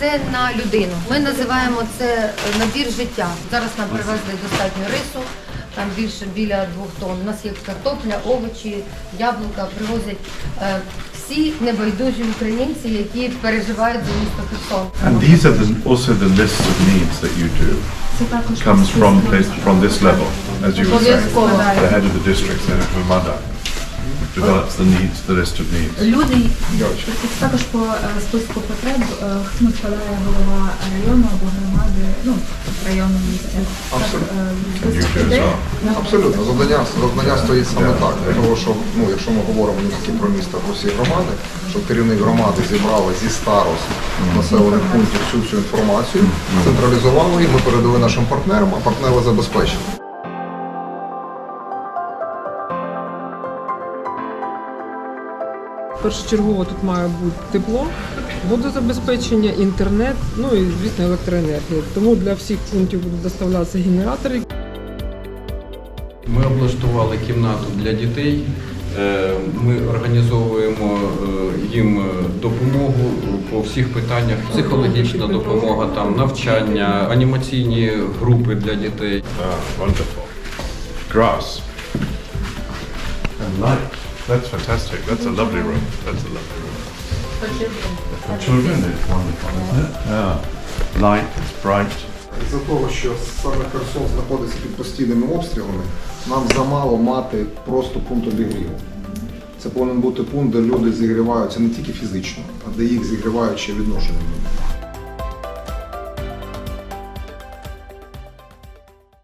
Це на людину. Ми називаємо це е, набір життя. Зараз нам привезли достатньо рису. Там більше біля двох тонн. У нас є картопля, овочі, яблука. Привозять е, всі небайдужі українці, які переживають за місто Херсон. And these are the, also the lists of needs that you do. Comes from this, from this level, as you were saying. The head of the district, Senator Mada, develops the needs, the list of needs. Люди також по е, списку потреб е, ну, складає голова району або громади, ну району міста. Так, е, as. Абсолютно, завдання, завдання стоїть саме так. Для того, щоб, ну, якщо ми говоримо не тільки про місто, а про всі громади, щоб керівник громади зібрала зі старост населених пунктів всю цю інформацію, централізувала її, ми передали нашим партнерам, а партнери забезпечили. Першочергово тут має бути тепло, водозабезпечення, інтернет, ну і звісно електроенергія. Тому для всіх пунктів будуть доставлятися генератори. Ми облаштували кімнату для дітей. Е, Ми організовуємо е, їм допомогу по всіх питаннях: психологічна допомога, там навчання, анімаційні групи для дітей. Ah, wonderful. Grass. And light. That's fantastic. That's a lovely room. That's a lovely room. For children, For children, it's wonderful, isn't it? Yeah. Light, it's bright. Із-за того, що саме Херсон знаходиться під постійними обстрілами, нам замало мати просто пункт обігріву. Це повинен бути пункт, де люди зігріваються не тільки фізично, а де їх зігрівають ще відношенням.